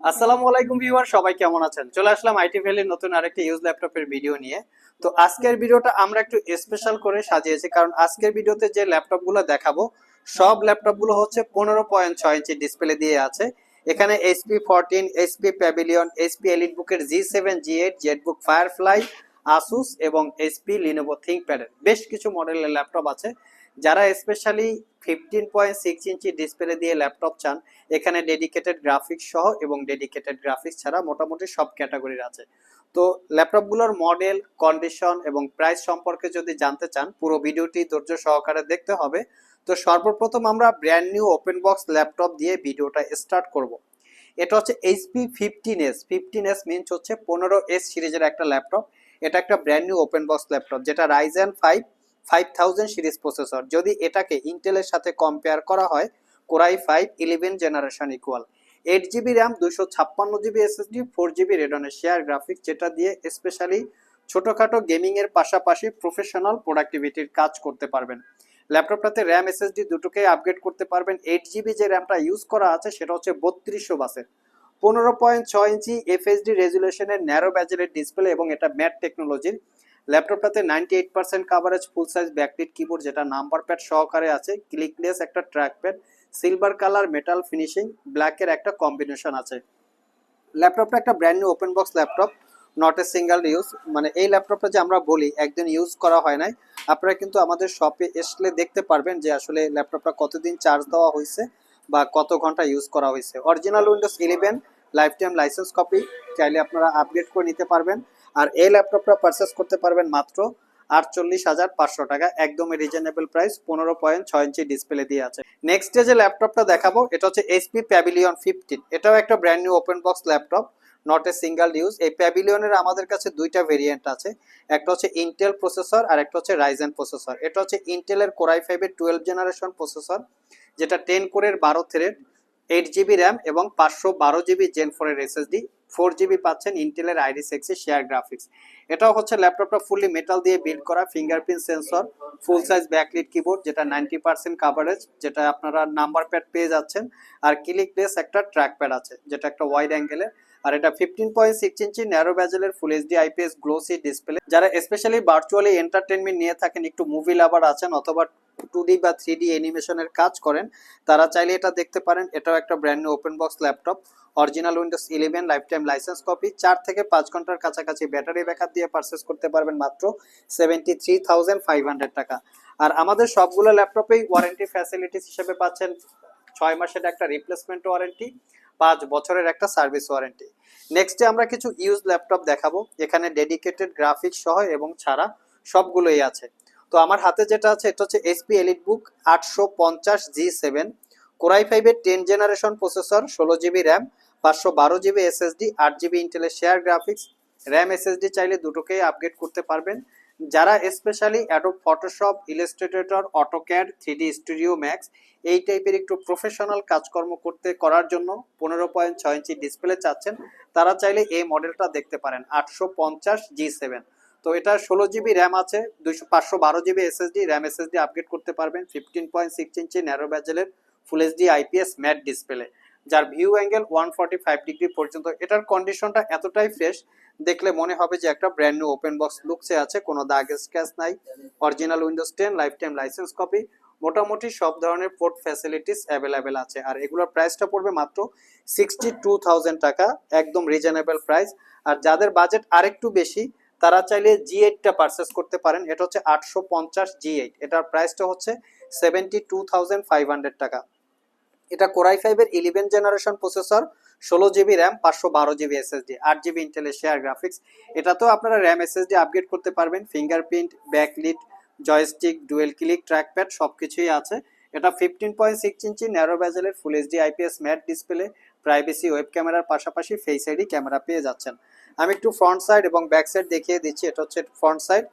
আসসালামু আলাইকুম ভিউয়ার, সবাই কেমন আছেন? চলে আসলাম আইটি ভ্যালির নতুন আরেকটি ইউজ ল্যাপটপের ভিডিও নিয়ে। তো আজকের ভিডিওটা আমরা একটু স্পেশাল করে সাজিয়েছি, কারণ আজকের ভিডিওতে যে ল্যাপটপগুলো দেখাবো, সব ল্যাপটপগুলো হচ্ছে পনেরো পয়েন্ট ছয় ইঞ্চি ডিসপ্লে দিয়ে আছে। এখানে HP fourteen HP Pavilion HP Elite বুকের G seven G eight ZBook Firefly Asus এবং এইচপি লিনোভো থিঙ্কপ্যাডের বেশ কিছু মডেলের ল্যাপটপ আছে। যারা specially fifteen point six inch display দিয়ে ল্যাপটপ চান, এখানে ডেডিকেটেড গ্রাফিক্স সহ এবং ডেডিকেটেড গ্রাফিক্স ছাড়া মোটামুটি সব ক্যাটাগরির আছে। তো ল্যাপটপগুলোর মডেল কন্ডিশন এবং প্রাইস সম্পর্কে যদি জানতে চান, পুরো ভিডিওটি ধৈর্য সহকারে দেখতে হবে। তো সর্বপ্রথম আমরা brand new open box laptop দিয়ে ভিডিওটা স্টার্ট করব। এটা হচ্ছে HP fifteen S fifteen S means হচ্ছে পনেরো এস সিরিজের একটা ল্যাপটপ এটা একটা brand new open box laptop যেটা Ryzen five five thousand series processor. যদি এটাকে ইন্টেলের সাথে কম্পেয়ার করা হয় core i five eleven generation equal eight GB RAM দুশো ছাপ্পান্ন জিবি এসএসডি ফোর জিবি রেডনের শেয়ার গ্রাফিক্স যেটা দিয়ে স্পেশালি ছোটোখাটো গেমিং এর পাশাপাশি প্রফেশনাল প্রোডাক্টিভিটির কাজ করতে পারবেন। ল্যাপটপটাতে র্যাম এসএসডি দুটোকেই আপগ্রেড করতে পারবেন। এইট জিবি যে র্যামটা ইউজ করা আছে, সেটা হচ্ছে বত্রিশশো বাসের। পনেরো পয়েন্ট ছয় ইঞ্চি এফএসডি রেজুলেশনের ন্যারো ব্যাজেলের ডিসপ্লে এবং এটা ম্যাট টেকনোলজির ল্যাপটপটাতে ninety eight percent coverage full size backlit keyboard যেটা নাম্বার প্যাড সহকারে আছে ক্লিকলেস একটা track pad silver colour metal finishing ব্ল্যাকের একটা কম্বিনেশন আছে। ল্যাপটপটা একটা brand new open box laptop not a single use মানে এই ল্যাপটপটা যে আমরা বলি, একদিন ইউজ করা হয় নাই। আপনারা কিন্তু আমাদের শপে আসলে দেখতে পারবেন যে আসলে ল্যাপটপটা কতদিন চার্জ দেওয়া হয়েছে বা কত ঘণ্টা ইউজ করা হয়েছে। Original Windows eleven life time licence copy চাইলে আপনারা আপডেট করে নিতে পারবেন। আর এই ল্যাপটপটা পারচেস করতে পারবেন মাত্র আটচল্লিশ হাজার পাঁচশো টাকা। একদমই রিজনেবল প্রাইস পনেরো পয়েন্ট ছয় ইঞ্চি ডিসপ্লে দিয়ে আছে। নেক্সট ডে যে ল্যাপটপটা দেখাবো, এটা হচ্ছে এইচপি প্যাভিলিয়ন ফিফটিন এটাও একটা brand new open box laptop not a single use এই প্যাভিলিয়নের আমাদের কাছে দুইটা ভেরিয়েন্ট আছে। একটা হচ্ছে ইন্টেল প্রসেসর আর একটা হচ্ছে রাইজেন প্রসেসর এটা হচ্ছে ইন্টেলের কোরাই ফাইভের টুয়েলভ জেনারেশন প্রসেসর যেটা টেন কোরের বারো থ্রেড এইট জিবি র্যাম এবং পাঁচশো বারো জিবি জেন ফোরের এসএসডি ফোর জিবি পাচ্ছেন ইন্টেলের আইডি সেক্সি শেয়ার গ্রাফিক্স এটাও হচ্ছে ল্যাপটপটা ফুললি মেটাল দিয়ে বিল্ড করা fingerprint sensor full size backlit keyboard যেটা নাইনটি পার্সেন্ট কাভারেজ যেটা আপনারা নাম্বার প্যাড পেয়ে যাচ্ছেন। আর ক্লিক প্লেস একটা ট্র্যাক প্যাড আছে, যেটা একটা ওয়াইড অ্যাঙ্গেলের আর এটা fifteen point six inch narrow ব্যাজেলের full HD IPS glossy display যারা স্পেশালি ভার্চুয়ালি এন্টারটেনমেন্ট নিয়ে থাকেন, একটু মুভি লাভার আছেন অথবা টু ডি বা থ্রি ডি অ্যানিমেশনের কাজ করেন, তারা চাইলে এটা দেখতে পারেন। এটাও একটা brand new open box laptop original Windows eleven life time licence copy চার থেকে পাঁচ ঘণ্টার কাছাকাছি ব্যাটারি ব্যাকআপ দিয়ে পারচেস করতে পারবেন মাত্র seventy three thousand five hundred টাকা। আর আমাদের সবগুলো ল্যাপটপেই ওয়ারেন্টি ফ্যাসিলিটিস হিসেবে পাচ্ছেন। ছয় মাসের একটা রিপ্লেসমেন্ট ওয়ারেন্টি পাঁচ বছরের একটা সার্ভিস ওয়ারেন্টি। নেক্সটে আমরা কিছু ইউজ ল্যাপটপ দেখাবো এখানে ডেডিকেটেড গ্রাফিক্স সহ এবং ছাড়া সবগুলোই আছে। তো আমার হাতে যেটা আছে, এটা হচ্ছে এসপি এলিট বুক আটশো পঞ্চাশ জি সেভেন কোরাই ফাইভের টেন জেনারেশন প্রসেসর ষোলো জিবি র্যাম পাঁচশো বারো জিবি এসএসডি আট জিবি ইন্টেলের শেয়ার গ্রাফিক্স র্যাম এসএসডি চাইলে দুটোকেই আপগ্রেড করতে পারবেন। যারা specially Adobe Photoshop Illustrator AutoCAD three Studio Max এই টাইপের একটু প্রফেশনাল কাজকর্ম করতে, করার জন্য পনেরো পয়েন্ট ছয় ইঞ্চি ডিসপ্লে চাচ্ছেন, তারা চাইলে এই মডেলটা দেখতে পারেন, আটশো পঞ্চাশ জি সেভেন তো এটা ষোলো জিবি র্যাম আছে, দুইশো, পাঁচশো বারো GB SSD RAM SSD upgrade করতে পারবেন fifteen point six inch narrow ব্যাজেলের full HD IPS matte display যার ভিউ অ্যাঙ্গেল ওয়ান ডিগ্রি পর্যন্ত, এটার কন্ডিশনটা এতটাই ফ্রেশ দেখলে মনে হবে যে একটা ব্র্যান্ড নিউ ওপেন বক্স লুকসে আছে, কোনো দাগ স্ক্যাচ নাই original Windows ten life time licence copy মোটামুটি সব ধরনের পোর্ট ফ্যাসিলিটিস অ্যাভেলেবেল আছে। আর এগুলোর প্রাইসটা পড়বে মাত্র সিক্সটি টু থাউজেন্ড টাকা, একদম রিজনেবল প্রাইস আর যাদের বাজেট আরেকটু বেশি, তারা চাইলে জি এইটটা পারচেস করতে পারেন, এটা হচ্ছে আটশো পঞ্চাশ জি এইট এটার প্রাইসটা হচ্ছে seventy two thousand five hundred টাকা। এটা কোরাই ফাইভের ইলেভেন জেনারেশন প্রসেসর ষোলো জিবি র্যাম পাঁচশো বারো জিবি এসএসডি আট জিবি ইন্টেলের শেয়ার গ্রাফিক্স এটাতেও আপনারা র্যাম এসএসডি আপগ্রেড করতে পারবেন। Fingerprint backlit joystick dual click trackpad সব কিছুই আছে। এটা fifteen point six inch narrow ব্যাজেলের full HD IPS matte display privacy web ক্যামেরার পাশাপাশি ফেস আইডি ক্যামেরা পেয়ে যাচ্ছেন। আমি একটু ফ্রন্ট সাইড এবং ব্যাক সাইড দেখিয়ে দিচ্ছি। এটা হচ্ছে ফ্রন্ট সাইড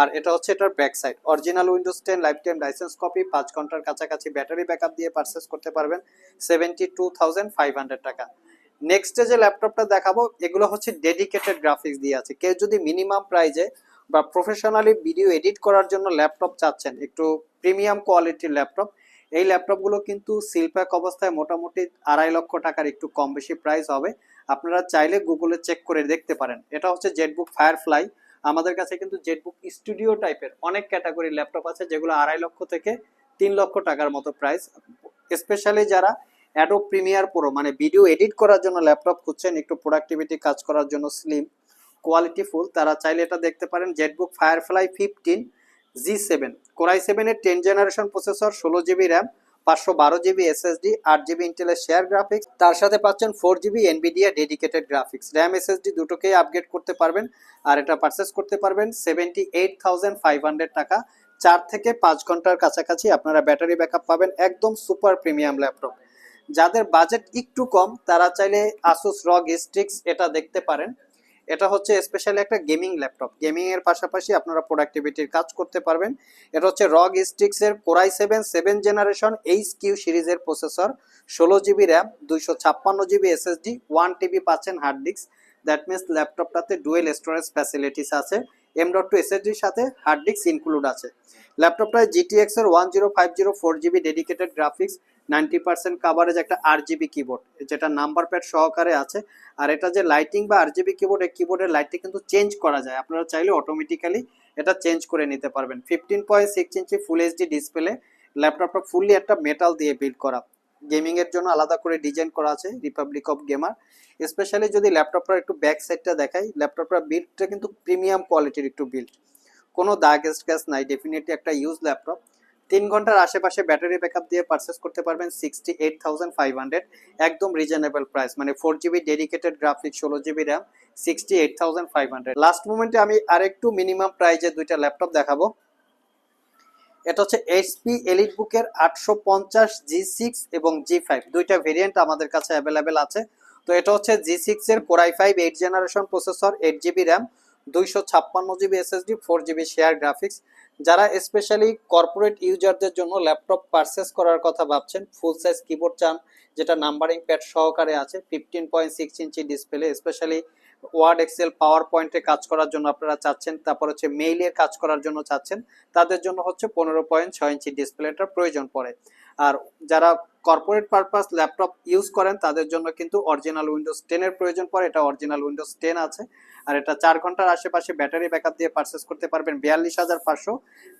আর এটা হচ্ছে এটার back side original Windows ten life time licence copy পাঁচ ঘণ্টার কাছাকাছি ব্যাটারি ব্যাকআপ দিয়ে পারচেস করতে পারবেন seventy two thousand five hundred টাকা নেক্সটে যে ল্যাপটপটা দেখাবো, এগুলো হচ্ছে ডেডিকেটেড গ্রাফিক্স দিয়ে আছে। কেউ যদি মিনিমাম প্রাইজে বা প্রফেশনালি ভিডিও এডিট করার জন্য ল্যাপটপ চাচ্ছেন, একটু প্রিমিয়াম কোয়ালিটির ল্যাপটপ এই ল্যাপটপগুলো কিন্তু সিলপ্যাক অবস্থায় মোটামুটি আড়াই লক্ষ টাকার একটু কম বেশি প্রাইস হবে। আপনারা চাইলে গুগলে চেক করে দেখতে পারেন। এটা হচ্ছে জেটবুক ফায়ারফ্লাই আমাদের কাছে কিন্তু জেটবুক স্টুডিও টাইপের অনেক ক্যাটাগরি ল্যাপটপ আছে, যেগুলো আড়াই লক্ষ থেকে তিন লক্ষ টাকার মতো প্রাইস স্পেশালি যারা অ্যাডো প্রিমিয়ার প্রো মানে ভিডিও এডিট করার জন্য ল্যাপটপ খুঁজছেন, একটু প্রোডাক্টিভিটি কাজ করার জন্য স্লিম কোয়ালিটি ফুল তারা চাইলে এটা দেখতে পারেন ZBook Firefly fifteen G seven Core i সেভেনের টেন জেনারেশন প্রসেসর ষোলো জিবি র্যাম পাঁচশো বারো জিবি এসএসডি আট জিবি ইন্টেলের শেয়ার গ্রাফিক্স তার সাথে পাচ্ছেন four GB Nvidia dedicated graphics RAM SSD দুটোকেই আপগ্রেড করতে পারবেন আর এটা পারচেস করতে পারবেন seventy eight thousand five hundred টাকা। চার থেকে পাঁচ ঘণ্টার কাছাকাছি আপনারা ব্যাটারি ব্যাকআপ পাবেন একদম সুপার প্রিমিয়াম ল্যাপটপ যাদের বাজেট একটু কম, তারা চাইলে আসুস রগ স্ট্রিক্স এটা দেখতে পারেন। এটা হচ্ছে স্পেশালি একটা গেমিং ল্যাপটপ গেমিং এর পাশাপাশি আপনারা প্রোডাক্টিভিটির কাজ করতে পারবেন। এটা হচ্ছে রগ স্টিক্স এর Core i seven seven generation H Q সিরিজের প্রসেসর ষোলো জিবি র্যাম দুইশো ছাপ্পান্ন জিবি এসএসডি ওয়ান টিবি পাচ্ছেন হার্ড ডিস্ক দ্যাট মিনস ল্যাপটপটাতে ডুয়েল স্টোরেজ ফ্যাসিলিটিস আছে। এম ডট টু এসএসডির সাথে হার্ড ডিস্ক ইনক্লুড আছে। ল্যাপটপটায় জিটিএক্স এর one zero five zero four GB dedicated graphics ninety percent coverage একটা আর জিবি কিবোর্ড যেটা নাম্বার প্যাড সহকারে আছে। আর এটা যে লাইটিং বা আরজিবি কিবোর্ড এই কিবোর্ডের লাইটটি কিন্তু চেঞ্জ করা যায়। আপনারা চাইলে অটোমেটিক্যালি এটা চেঞ্জ করে নিতে পারবেন। Fifteen point six inch full HD display ল্যাপটপটা ফুললি একটা মেটাল দিয়ে বিল্ড করা। গেমিং এর জন্য আলাদা করে ডিজাইন করা আছে রিপাবলিক অফ গেমার স্পেশালি যদি ল্যাপটপটার একটু ব্যাক সাইডটা দেখাই ল্যাপটপটার বিল্ডটা কিন্তু প্রিমিয়াম কোয়ালিটির একটু বিল্ড কোনো দাগ স্ক্র্যাচ নাই ডেফিনেটলি একটা ইউজ ল্যাপটপ তিন ঘণ্টার আশেপাশে ব্যাটারি ব্যাকআপ দিয়ে পারচেস করতে পারবেন sixty eight thousand five hundred একদম রিজনেবল প্রাইস মানে ফোর জিবি ডেডিকেটেড গ্রাফিক্স ষোলো GB RAM sixty eight thousand five hundred last মোমেন্টে আমি আরেকটু মিনিমাম প্রাইজে দুইটা ল্যাপটপ দেখাবো। এটা হচ্ছে এইচপি এলিট বুকের আটশো পঞ্চাশ জি সিক্স এবং জি ফাইভ দুইটা ভেরিয়েন্ট আমাদের কাছে অ্যাভেলেবেল আছে। তো এটা হচ্ছে জি সিক্স এর Core i five eight generation processor eight GB RAM দুইশো ছাপ্পান্ন GB SSD four GB share graphics যারা স্পেশালি কর্পোরেট ইউজারদের জন্য ল্যাপটপ পারচেস করার কথা ভাবছেন ফুল সাইজ কিবোর্ড চান, যেটা নাম্বারিং প্যাড সহকারে আছে fifteen point six inch display specially Word Excel Power পয়েন্টে কাজ করার জন্য আপনারা চাচ্ছেন, তারপর হচ্ছে মেইলের কাজ করার জন্য চাচ্ছেন, তাদের জন্য হচ্ছে পনেরো পয়েন্ট ছয় ইঞ্চি ডিসপ্লেটার প্রয়োজন পড়ে। আর যারা কর্পোরেট পারপাস ল্যাপটপ ইউজ করেন, তাদের জন্য কিন্তু অরিজিনাল উইন্ডোজ টেনের প্রয়োজন পড়ে, এটা অরিজিনাল উইন্ডোজ টেন আছে। আর এটা চার ঘণ্টার আশেপাশে ব্যাটারি ব্যাকআপ দিয়ে পারচেস করতে পারবেন বিয়াল্লিশ হাজার পাঁচশো।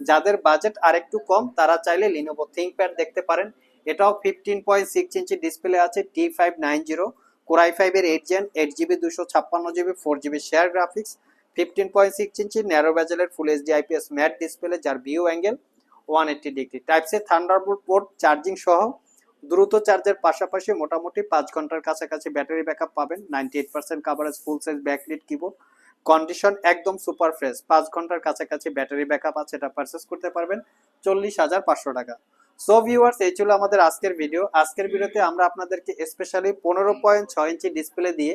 যাদের বাজেট আরেকটু কম, তারা চাইলে লিনোভো থিঙ্ক প্যাড দেখতে পারেন। এটাও fifteen point six inch display আছে T five nine zero Core i ফাইভের এইট জেন এইট জিবি দুশো ছাপ্পান্ন GB four GB share graphics fifteen point six inch narrow ব্যাজেলের full HD IPS matte display যার view angle one eighty degree type C Thunderbolt port charging সহ দ্রুত চার্জের পাশাপাশি মোটামুটি পাঁচ ঘণ্টার কাছাকাছি ব্যাটারি ব্যাকআপ পাবেন। Ninety eight percent coverage full size backlit keyboard condition একদম সুপার ফ্রেশ পাঁচ ঘণ্টার কাছাকাছি ব্যাটারি ব্যাকআপ আছে, এটা পারচেস করতে পারবেন। চল্লিশ হাজার পাঁচশো টাকা। সো ভিউয়ার্স এই ছিল আমাদের আজকের ভিডিও আজকের ভিডিওতে আমরা আপনাদেরকে স্পেশালি পনেরো পয়েন্ট ছয় ইঞ্চি ডিসপ্লে দিয়ে